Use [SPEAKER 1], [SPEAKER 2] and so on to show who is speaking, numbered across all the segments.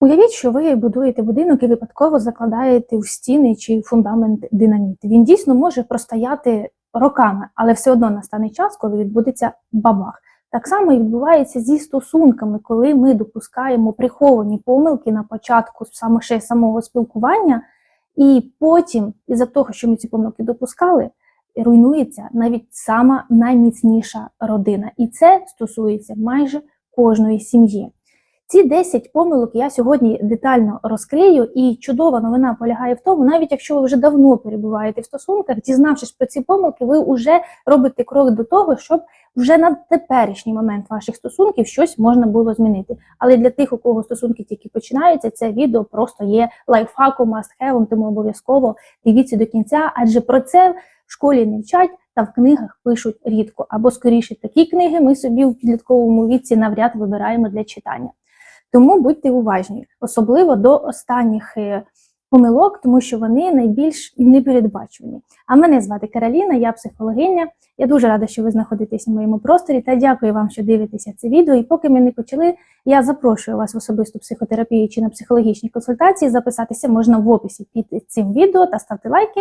[SPEAKER 1] Уявіть, що ви будуєте будинок і випадково закладаєте у стіни чи фундамент динаміт. Він дійсно може простояти роками, але все одно настане час, коли відбудеться бабах. Так само і відбувається зі стосунками, коли ми допускаємо приховані помилки на початку саме ще самого спілкування, і потім, із-за того, що ми ці помилки допускали, руйнується навіть сама найміцніша родина. І це стосується майже кожної сім'ї. Ці 10 помилок я сьогодні детально розкрию, і чудова новина полягає в тому, навіть якщо ви вже давно перебуваєте в стосунках, дізнавшись про ці помилки, ви вже робите крок до того, щоб вже на теперішній момент ваших стосунків щось можна було змінити. Але для тих, у кого стосунки тільки починаються, це відео просто є лайфхаком, мастхевом, тому обов'язково дивіться до кінця, адже про це в школі не вчать та в книгах пишуть рідко. Або скоріше такі книги ми собі в підлітковому віці навряд вибираємо для читання. Тому будьте уважні, особливо до останніх е, помилок, тому що вони найбільш непередбачувані. А мене звати Кароліна, я психологиня. Я дуже рада, що ви знаходитесь в моєму просторі та дякую вам, що дивитеся це відео. І поки ми не почали, я запрошую вас в особисту психотерапію чи на психологічні консультації. Записатися можна в описі під цим відео та ставте лайки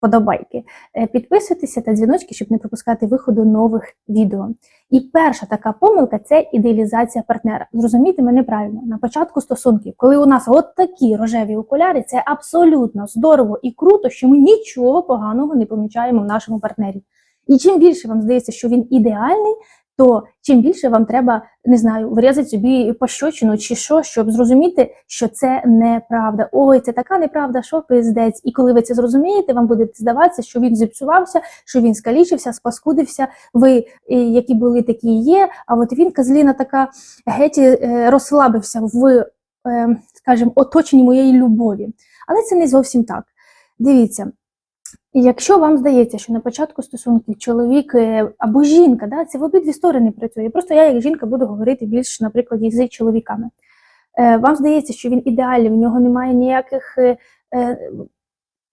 [SPEAKER 1] подобайки. Е, Підписуйтеся та дзвіночки, щоб не пропускати виходу нових відео. І перша така помилка це ідеалізація партнера. Зрозумійте мене правильно, на початку стосунків, коли у нас от такі рожеві окуляри, це абсолютно здорово і круто, що ми нічого поганого не помічаємо в нашому партнері. І чим більше вам здається, що він ідеальний, то чим більше вам треба, не знаю, вирізати собі пощочину чи що, щоб зрозуміти, що це неправда. Ой, це така неправда, що пиздець. І коли ви це зрозумієте, вам буде здаватися, що він зіпсувався, що він скалічився, спаскудився. Ви е, які були, такі є. А от він, казліна, така геть е, розслабився в, е, скажімо, оточенні моєї любові. Але це не зовсім так. Дивіться. Якщо вам здається, що на початку стосунків чоловік е, або жінка, да, це в обидві сторони працює. Просто я, як жінка, буду говорити більш, наприклад, з чоловіками. Е, Вам здається, що він ідеальний, в нього немає ніяких, е,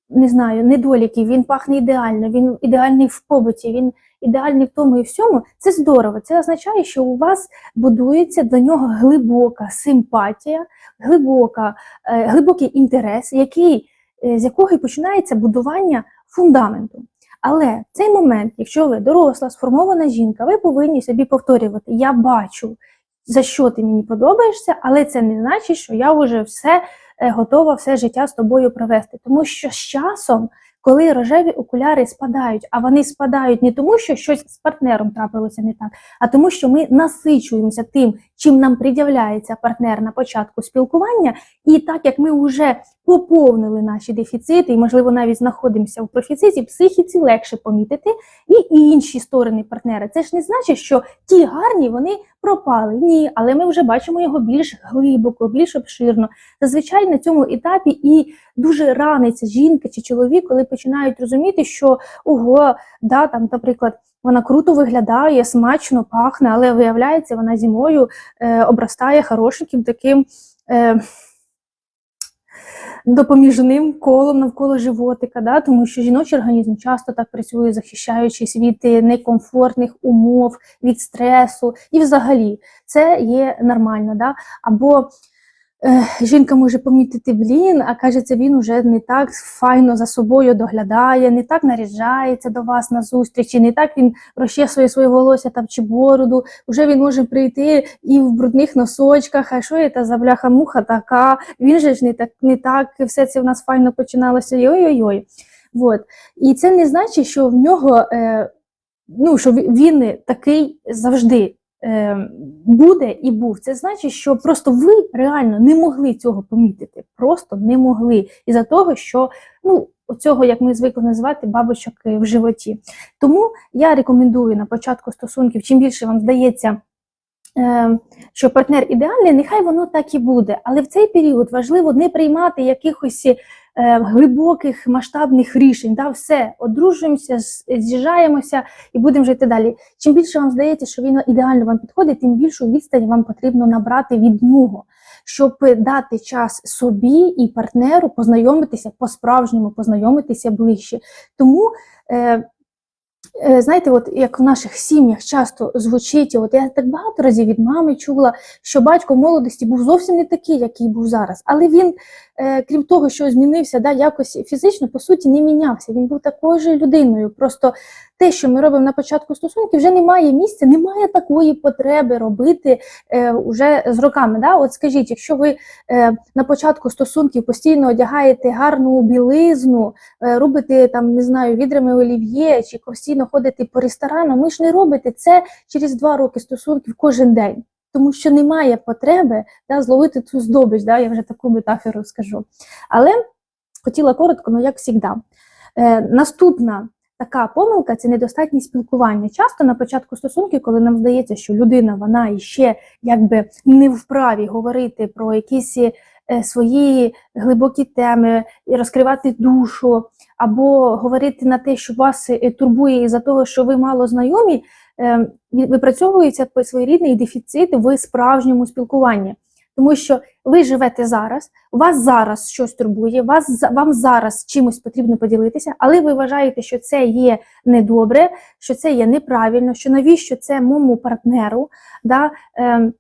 [SPEAKER 1] не знаю, недоліків, він пахне ідеально, він ідеальний в побуті, він ідеальний в тому і всьому. Це здорово. Це означає, що у вас будується до нього глибока симпатія, глибока, глибокий інтерес, який, з якого і починається будування фундаменту. Але в цей момент, якщо ви доросла, сформована жінка, ви повинні собі повторювати: я бачу, за що ти мені подобаєшся, але це не значить, що я вже все е, готова все життя з тобою провести. Тому що з часом, коли рожеві окуляри спадають, а вони спадають не тому, що щось з партнером трапилося не так, а тому, що ми насичуємося тим, чим нам приділяється партнер на початку спілкування, і так як ми вже поповнили наші дефіцити, і, можливо, навіть знаходимося в профіциті, психіці легше помітити і інші сторони партнера. Це ж не значить, що ті гарні вони пропали. Ні, але ми вже бачимо його більш глибоко, більш обширно. Зазвичай на цьому етапі і дуже раниться жінка чи чоловік, коли починають розуміти, що ого, да, там, наприклад. Вона круто виглядає, смачно пахне, але виявляється, вона зимою е, обростає хорошеньким таким е, допоміжним колом навколо животика, да? тому що жіночий організм часто так працює, захищаючись від е, некомфортних умов, від стресу. І взагалі це є нормально. Да? Або жінка може помітити блін, а кажеться, він уже не так файно за собою доглядає, не так наряджається до вас на зустрічі, не так він розчесує своє волосся там чи бороду. Вже він може прийти і в брудних носочках. А що це за бляха-муха така? Він же ж не так, не так, все це в нас файно починалося. Ой-ой-ой. Вот. І це не значить, що в нього е, ну, що він такий завжди е, буде і був. Це значить, що просто ви реально не могли цього помітити. Просто не могли. Із-за того, що ну, оцього, як ми звикли називати, бабочок в животі. Тому я рекомендую на початку стосунків, чим більше вам здається. е, Що партнер ідеальний, нехай воно так і буде. Але в цей період важливо не приймати якихось е, глибоких масштабних рішень. Да, Все, одружуємося, з'їжджаємося і будемо жити далі. Чим більше вам здається, що він ідеально вам підходить, тим більшу відстань вам потрібно набрати від нього, щоб дати час собі і партнеру познайомитися по-справжньому, познайомитися ближче. Тому е, Е, Знаєте, от як в наших сім'ях часто звучить, от я так багато разів від мами чула, що батько в молодості був зовсім не такий, який був зараз. Але він, е, крім того, що змінився, да, якось фізично, по суті, не мінявся. Він був такою ж людиною. Просто те, що ми робимо на початку стосунків, вже немає місця, немає такої потреби робити е, уже з роками. Да? От скажіть, якщо ви е, на початку стосунків постійно одягаєте гарну білизну, е, робите там, не знаю, відрами олів'є чи постійно ходите по ресторанам, ви ж не робите це через два роки стосунків кожен день. Тому що немає потреби да, зловити цю здобич, да, я вже таку метафору скажу. Але хотіла коротко, ну як завжди. Е, наступна така помилка це недостатнє спілкування. Часто на початку стосунків, коли нам здається, що людина вона іще якби не вправі говорити про якісь е, свої глибокі теми, і розкривати душу, або говорити на те, що вас е, турбує із-за того, що ви мало знайомі, е, випрацьовується своєрідний дефіцит в справжньому спілкуванні. Тому що ви живете зараз, вас зараз щось турбує, вас вам зараз чимось потрібно поділитися, але ви вважаєте, що це є недобре, що це є неправильно, що навіщо це моєму партнеру. Да? Ем,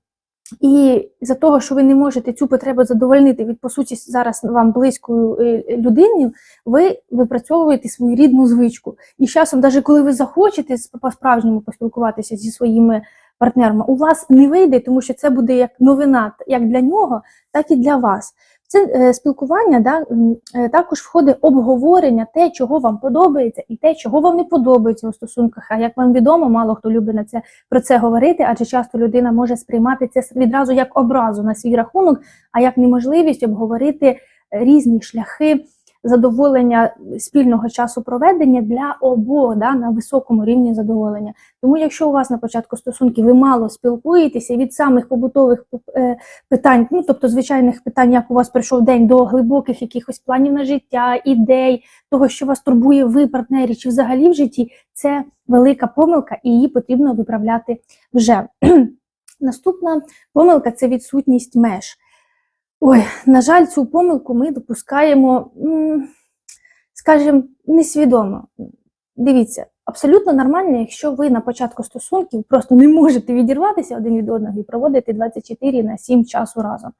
[SPEAKER 1] і за того, що ви не можете цю потребу задовольнити від по суті зараз вам близької е, людини, ви випрацьовуєте свою рідну звичку. І з часом, навіть коли ви захочете сп- по-справжньому поспілкуватися зі своїми партнерами, у вас не вийде, тому що це буде як новина, як для нього, так і для вас. Це е, спілкування да, е, також входить обговорення те, чого вам подобається, і те, чого вам не подобається у стосунках. А як вам відомо, мало хто любить на це про це говорити, адже часто людина може сприймати це відразу як образу на свій рахунок, а як неможливість обговорити різні шляхи задоволення спільного часу проведення для обох да, на високому рівні задоволення. Тому, якщо у вас на початку стосунків ви мало спілкуєтеся від самих побутових е, питань, ну тобто звичайних питань, як у вас прийшов день до глибоких якихось планів на життя, ідей, того, що вас турбує ви, партнері, чи взагалі в житті, це велика помилка, і її потрібно виправляти вже. Наступна помилка це відсутність меж. Ой, на жаль, цю помилку ми допускаємо, скажімо, несвідомо. Дивіться, абсолютно нормально, якщо ви на початку стосунків просто не можете відірватися один від одного і проводити 24 на 7 часу разом.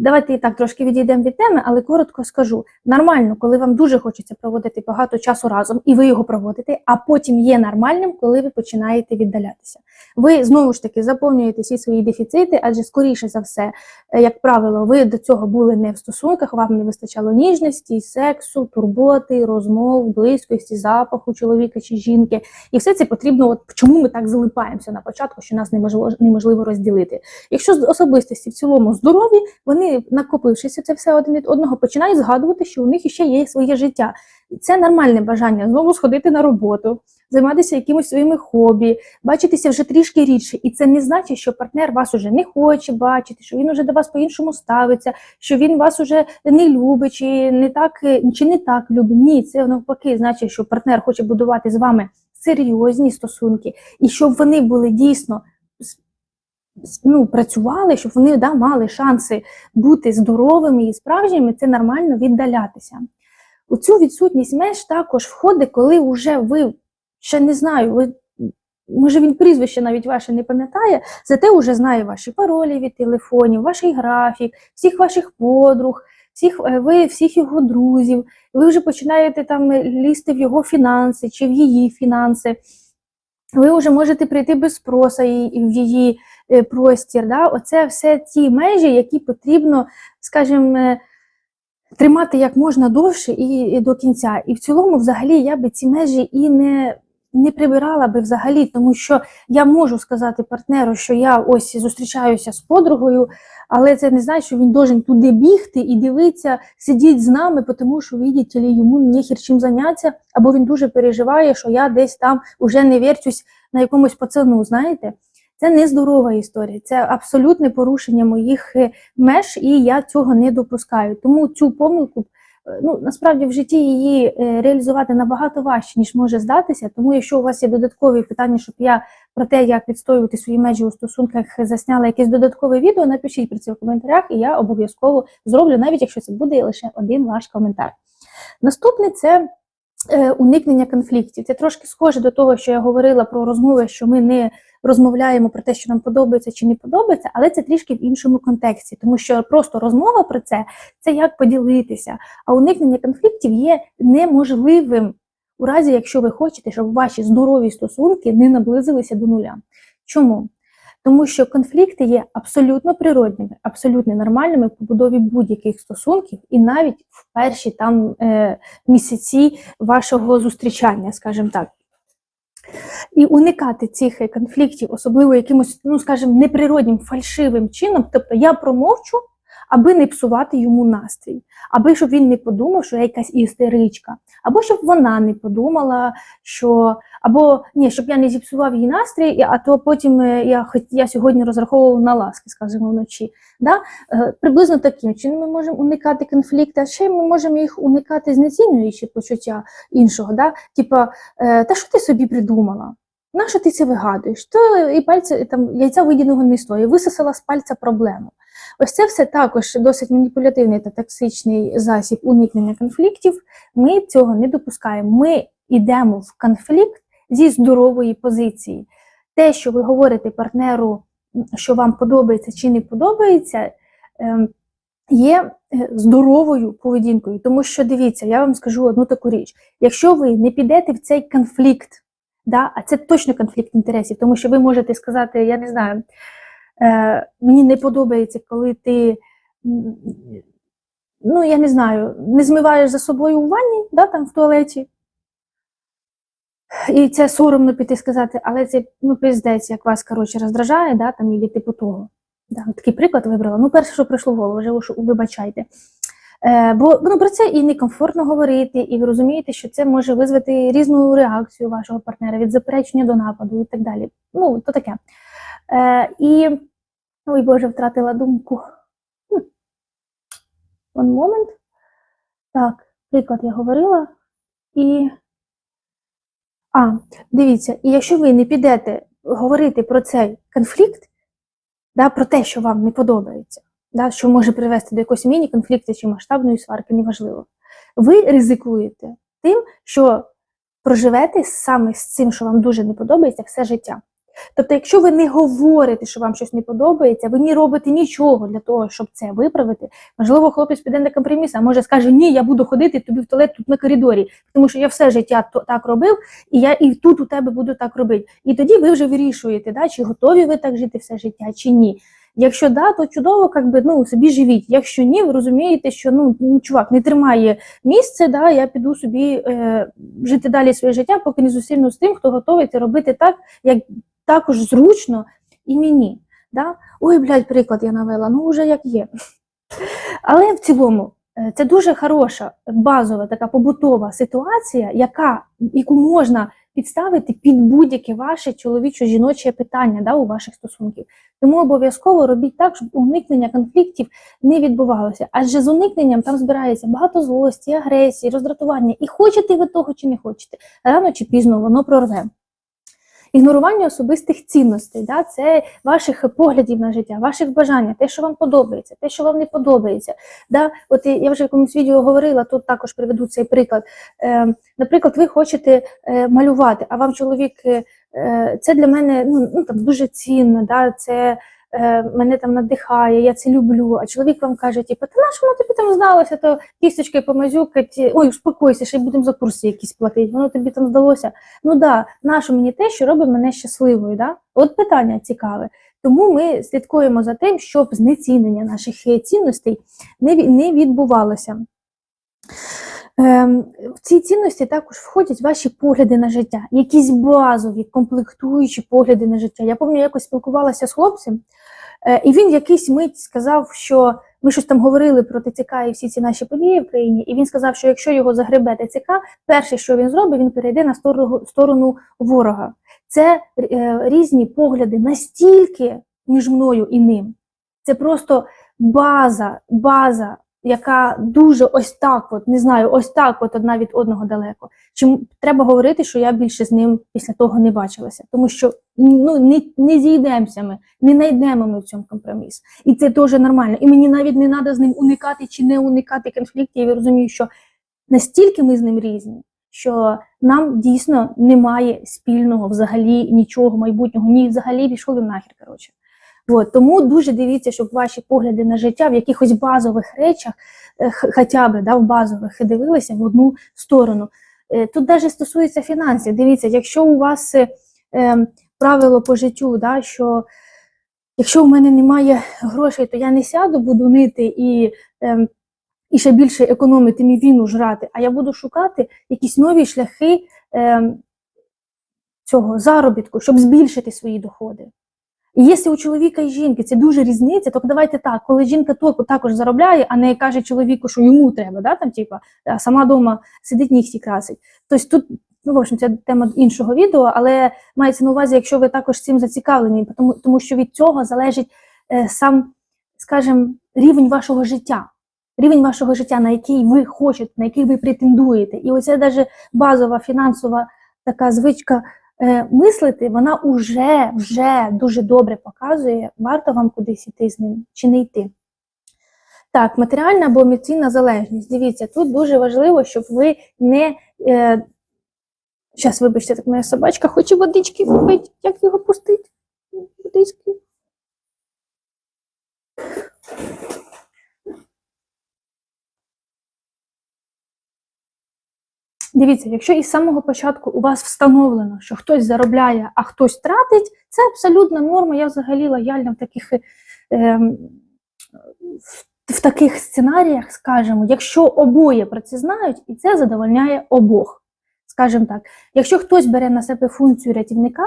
[SPEAKER 1] Давайте так трошки відійдемо від теми, але коротко скажу: нормально, коли вам дуже хочеться проводити багато часу разом, і ви його проводите, а потім є нормальним, коли ви починаєте віддалятися. Ви знову ж таки заповнюєте всі свої дефіцити, адже скоріше за все, е, як правило, ви до цього були не в стосунках, вам не вистачало ніжності, сексу, турботи, розмов, близькості, запаху чоловіка чи жінки. І все це потрібно. От чому ми так залипаємося на початку, що нас неможливо неможливо розділити. Якщо особистості в цілому здорові, вони накопившися це все один від одного, починають згадувати, що у них іще є своє життя. І це нормальне бажання знову сходити на роботу, займатися якимось своїми хобі, бачитися вже трішки рідше. І це не значить, що партнер вас уже не хоче бачити, що він уже до вас по-іншому ставиться, що він вас уже не любить, чи не так, чи не так любить. Ні, це навпаки, значить, що партнер хоче будувати з вами серйозні стосунки, і щоб вони були дійсно ну, працювали, щоб вони да, мали шанси бути здоровими і справжніми, це нормально віддалятися. У цю відсутність меж також входить, коли вже ви ще не знаю, ви може він прізвище навіть ваше не пам'ятає, зате вже знає ваші паролі від телефонів, ваш графік, всіх ваших подруг, всіх е, ви, всіх його друзів. Ви вже починаєте там е, лізти в його фінанси чи в її фінанси. Ви вже можете прийти без спроса і в її простір. Да? Оце все ті межі, які потрібно, скажімо, е, тримати як можна довше і, до кінця. І в цілому, взагалі, я би ці межі і не, не прибирала би взагалі, тому що я можу сказати партнеру, що я ось зустрічаюся з подругою, але це не значить, що він должен туди бігти і дивитися, сидіть з нами, тому що, видите йому нехер чим зайнятися, або він дуже переживає, що я десь там уже не верчусь на якомусь пацану, знаєте. Це нездорова історія, це абсолютне порушення моїх е, меж, і я цього не допускаю. Тому цю помилку е, ну насправді в житті її е, реалізувати набагато важче, ніж може здатися. Тому, якщо у вас є додаткові питання, щоб я про те, як відстоювати свої межі у стосунках, засняла якесь додаткове відео, напишіть про це в коментарях, і я обов'язково зроблю, навіть якщо це буде лише один ваш коментар. Наступне це уникнення конфліктів. Це трошки схоже до того, що я говорила про розмови, що ми не розмовляємо про те, що нам подобається чи не подобається, але це трішки в іншому контексті, тому що просто розмова про це це як поділитися. А уникнення конфліктів є неможливим у разі, якщо ви хочете, щоб ваші здорові стосунки не наблизилися до нуля. Чому? Тому що конфлікти є абсолютно природніми, абсолютно нормальними в побудові будь-яких стосунків, і навіть в перші там е, місяці вашого зустрічання, скажімо так. І уникати цих е, конфліктів, особливо якимось, ну скажімо, неприроднім, фальшивим чином, тобто я промовчу, аби не псувати йому настрій, аби щоб він не подумав, що я якась істеричка, або щоб вона не подумала, що або ні, щоб я не зіпсував її настрій, а то потім е, я хоч я сьогодні розраховував на ласки, скажімо, вночі. Да? Е, Приблизно таким чином ми можемо уникати конфлікту, а ще ми можемо їх уникати, знецінюючи почуття іншого. Да? Типа, е, та що ти собі придумала? Нащо ти це вигадуєш? То і пальця там яйця видіного не стоїть, висосала з пальця проблему. Ось це все також досить маніпулятивний та токсичний засіб уникнення конфліктів. Ми цього не допускаємо. Ми йдемо в конфлікт зі здорової позиції. Те, що ви говорите партнеру, що вам подобається чи не подобається, ем, є е, здоровою поведінкою. Тому що дивіться, я вам скажу одну таку річ: якщо ви не підете в цей конфлікт, да, а це точно конфлікт інтересів, тому що ви можете сказати, я не знаю, е, мені не подобається, коли ти. Ну, я не знаю, не змиваєш за собою у ванні, да, там в туалеті. І це соромно піти сказати, але це ну, пиздець, як вас коротше роздражає, да, там, і типу того. Да, такий приклад вибрала. Ну, перше, що прийшло в голову, вже вибачайте. Е, бо ну, про це і некомфортно говорити, і ви розумієте, що це може визвати різну реакцію вашого партнера від заперечення до нападу і так далі. Ну, то таке. Е, і, ой Боже, втратила думку. Хм. Moment. Так, приклад я говорила. І. А, дивіться, і якщо ви не підете говорити про цей конфлікт, да, про те, що вам не подобається, да, що може привести до якогось міні-конфлікту чи масштабної сварки, неважливо, ви ризикуєте тим, що проживете саме з цим, що вам дуже не подобається, все життя. Тобто, якщо ви не говорите, що вам щось не подобається, ви не робите нічого для того, щоб це виправити, можливо, хлопець піде на компроміс, а може скаже, ні, я буду ходити тобі в туалет тут на коридорі, тому що я все життя так робив, і я і тут у тебе буду так робити. І тоді ви вже вирішуєте, да, чи готові ви так жити все життя, чи ні. Якщо да, то чудово, как би, ну, собі живіть. Якщо ні, ви розумієте, що ну, ну, чувак не тримає місце, да, я піду собі е, жити далі своє життя, поки не зустріну з тим, хто готовий це робити так, як також зручно і мені. Да? Ой, блядь, приклад я навела, ну вже як є. Але в цілому е, це дуже хороша базова така побутова ситуація, яка, яку можна підставити під будь-яке ваше чоловічо-жіноче питання да, у ваших стосунків. Тому обов'язково робіть так, щоб уникнення конфліктів не відбувалося. Адже з уникненням там збирається багато злості, агресії, роздратування. І хочете ви того чи не хочете, рано чи пізно воно прорве. Ігнорування особистих цінностей, да, це ваших поглядів на життя, ваших бажань, те, що вам подобається, те, що вам не подобається. Да. От я вже в якомусь відео говорила, тут також приведу цей приклад. Е, наприклад, ви хочете е, малювати, а вам чоловік е, е, це для мене ну, ну, там, дуже цінно, да, це мене там надихає, я це люблю. А чоловік вам каже, типу, та на що тобі там здалося, то кісточки помазюкать, ой, успокойся, ще й будемо за курси якісь платити, воно тобі там здалося. Ну да, нащо мені те, що робить мене щасливою? Да? От питання цікаве. Тому ми слідкуємо за тим, щоб знецінення наших е, цінностей не відбувалося. Ем, в ці цінності також входять ваші погляди на життя, якісь базові, комплектуючі погляди на життя. Я пам'ятаю, якось спілкувалася з хлопцем, е, і він якийсь мить сказав, що ми щось там говорили про ТЦК і всі ці наші події в країні, і він сказав, що якщо його загребе ТЦК, перше, що він зробить, він перейде на сторону, ворога. Це е, різні погляди настільки між мною і ним. Це просто база, база, яка дуже ось так, от не знаю, ось так, от одна від одного далеко. Чим треба говорити, що я більше з ним після того не бачилася, тому що ну не, не зійдемося ми, не знайдемо ми в цьому компроміс. І це теж нормально. І мені навіть не треба з ним уникати чи не уникати конфліктів. Я розумію, що настільки ми з ним різні, що нам дійсно немає спільного взагалі нічого майбутнього, ні взагалі пішли нахер. Коротше. От, тому дуже дивіться, щоб ваші погляди на життя в якихось базових речах, е, хоча б да, в базових, дивилися в одну сторону. Е, Тут навіть стосується фінансів. Дивіться, якщо у вас е, е, правило по життю, да, що якщо у мене немає грошей, то я не сяду, буду нити і, е, і ще більше економити мій війну жрати, а я буду шукати якісь нові шляхи е, цього заробітку, щоб збільшити свої доходи. І якщо у чоловіка і жінки це дуже різниця, то давайте так, коли жінка також заробляє, а не каже чоловіку, що йому треба, да, там, типа, а сама вдома сидить нігті красить. Тобто тут, ну, в общем, це тема іншого відео, але мається на увазі, якщо ви також цим зацікавлені, тому, тому що від цього залежить е, сам, скажімо, рівень вашого життя. Рівень вашого життя, на який ви хочете, на який ви претендуєте. І оця навіть базова фінансова така звичка е, мислити, вона уже, вже дуже добре показує, варто вам кудись йти з ним чи не йти. Так, матеріальна або емоційна залежність. Дивіться, тут дуже важливо, щоб ви не. Е, Зараз, вибачте, так моя собачка хоче водички попити. Як його пустити? Водички. Дивіться, якщо із самого початку у вас встановлено, що хтось заробляє, а хтось тратить, це абсолютна норма. Я взагалі лояльна в таких, ем, в, таких сценаріях, скажімо, якщо обоє про це знають, і це задовольняє обох. Скажімо так, якщо хтось бере на себе функцію рятівника,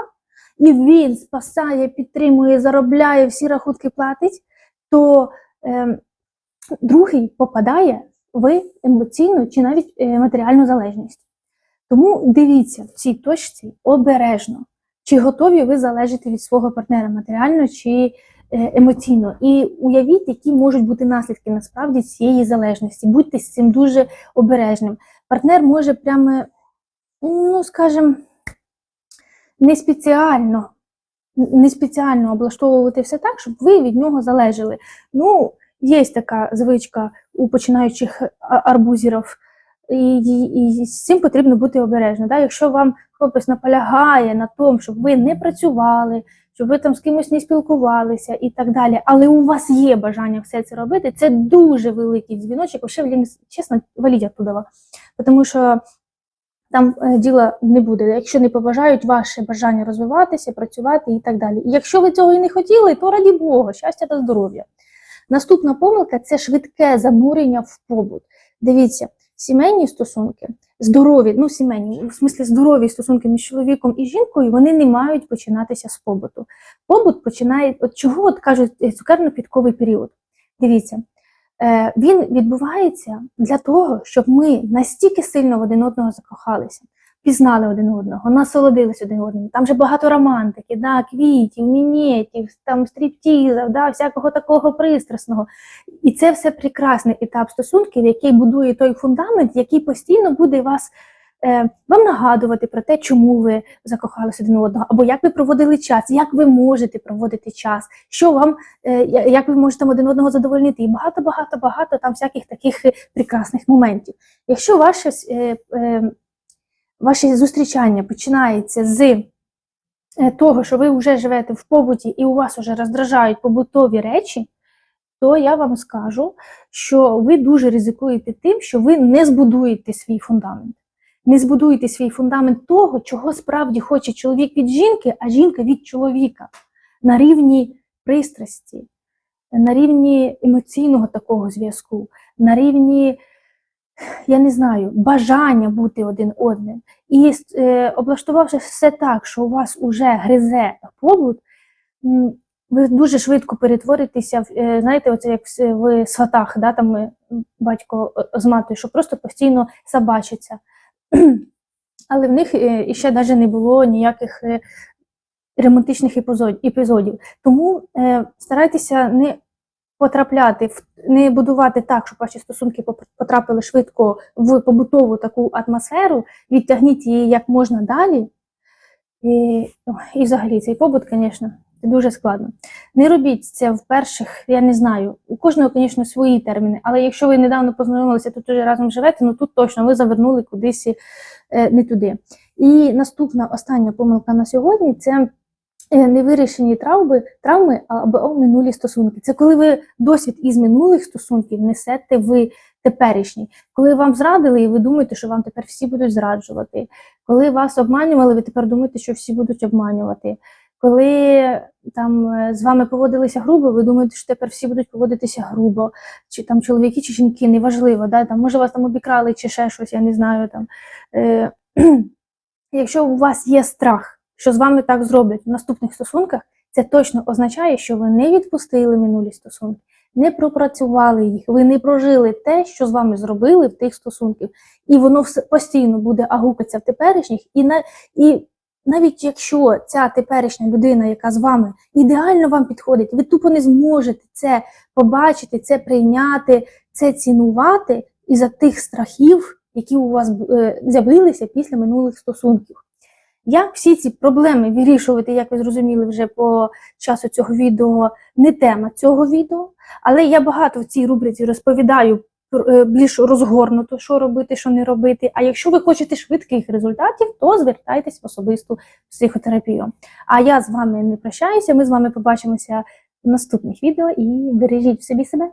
[SPEAKER 1] і він спасає, підтримує, заробляє, всі рахунки платить, то ем, другий попадає в емоційну чи навіть е, матеріальну залежність. Тому дивіться в цій точці обережно, чи готові ви залежати від свого партнера матеріально чи е, емоційно. І уявіть, які можуть бути наслідки насправді цієї залежності. Будьте з цим дуже обережним. Партнер може прямо, ну скажімо, не спеціально, не спеціально облаштовувати все так, щоб ви від нього залежали. Ну, є така звичка у починаючих а- арбузерів, і, і, і з цим потрібно бути обережним. Да? Якщо вам хлопець наполягає на тому, щоб ви не працювали, щоб ви там з кимось не спілкувалися і так далі, але у вас є бажання все це робити, це дуже великий дзвіночок, вообще, блін, чесно, валіть оттуда. Тому що там е, діла не буде, якщо не поважають ваше бажання розвиватися, працювати і так далі. І якщо ви цього і не хотіли, то раді Бога, щастя та здоров'я. Наступна помилка це швидке занурення в побут. Дивіться, сімейні стосунки, здорові, ну сімейні, в смислі здорові стосунки між чоловіком і жінкою, вони не мають починатися з побуту. Побут починає, от чого от кажуть е, цукерно-підковий період. Дивіться, е, він відбувається для того, щоб ми настільки сильно в один одного закохалися, пізнали один одного, насолодились один одним. Там же багато романтики, да, квітів, мінетів, там стріптізів, да, всякого такого пристрасного. І це все прекрасний етап стосунків, який будує той фундамент, який постійно буде вас. е, Вам нагадувати про те, чому ви закохалися один одного, або як ви проводили час, як ви можете проводити час, що вам, е, як ви можете один одного задовольнити, і багато, багато, багато там всяких таких прекрасних моментів. Якщо ваше е, ваше зустрічання починається з е, того, що ви вже живете в побуті і у вас вже роздражають побутові речі, то я вам скажу, що ви дуже ризикуєте тим, що ви не збудуєте свій фундамент. Не збудуєте свій фундамент того, чого справді хоче чоловік від жінки, а жінка від чоловіка на рівні пристрасті, на рівні емоційного такого зв'язку, на рівні я не знаю, бажання бути один одним. І е, облаштувавши все так, що у вас уже гризе побут, ви дуже швидко перетворитеся в, е, знаєте, оце як в, сватах, да, там е, батько е, з матою, що просто постійно собачаться. Але в них е, іще навіть не було ніяких романтичних епізодів. Тому старайтеся не потрапляти в не будувати так, щоб ваші стосунки потрапили швидко в побутову таку атмосферу, відтягніть її як можна далі. І, і взагалі цей побут, звісно, Це дуже складно. Не робіть це в перших, я не знаю. У кожного, звісно, свої терміни, але якщо ви недавно познайомилися, тут уже разом живете, ну тут точно ви завернули кудись е, не туди. І наступна остання помилка на сьогодні це невирішені травми, травми або минулі стосунки. Це коли ви досвід із минулих стосунків несете в теперішній. Коли вам зрадили, і ви думаєте, що вам тепер всі будуть зраджувати. Коли вас обманювали, ви тепер думаєте, що всі будуть обманювати. Коли там е, з вами поводилися грубо, ви думаєте, що тепер всі будуть поводитися грубо, чи там чоловіки, чи жінки, неважливо, да? там, може вас там обікрали, чи ще щось, я не знаю. Там. Е, якщо у вас є страх, що з вами так зроблять в наступних стосунках, це точно означає, що ви не відпустили минулі стосунки, не пропрацювали їх, ви не прожили те, що з вами зробили в тих стосунках, і воно все постійно буде агукатися в теперішніх, і на і навіть якщо ця теперішня людина, яка з вами ідеально вам підходить, ви тупо не зможете це побачити, це прийняти, це цінувати із-за тих страхів, які у вас е, з'явилися після минулих стосунків. Як всі ці проблеми вирішувати, як ви зрозуміли вже по часу цього відео, не тема цього відео, але я багато в цій рубриці розповідаю е, більш розгорнуто, що робити, що не робити. А якщо ви хочете швидких результатів, то звертайтесь в особисту психотерапію. А я з вами не прощаюся. Ми з вами побачимося в наступних відео і бережіть в собі себе.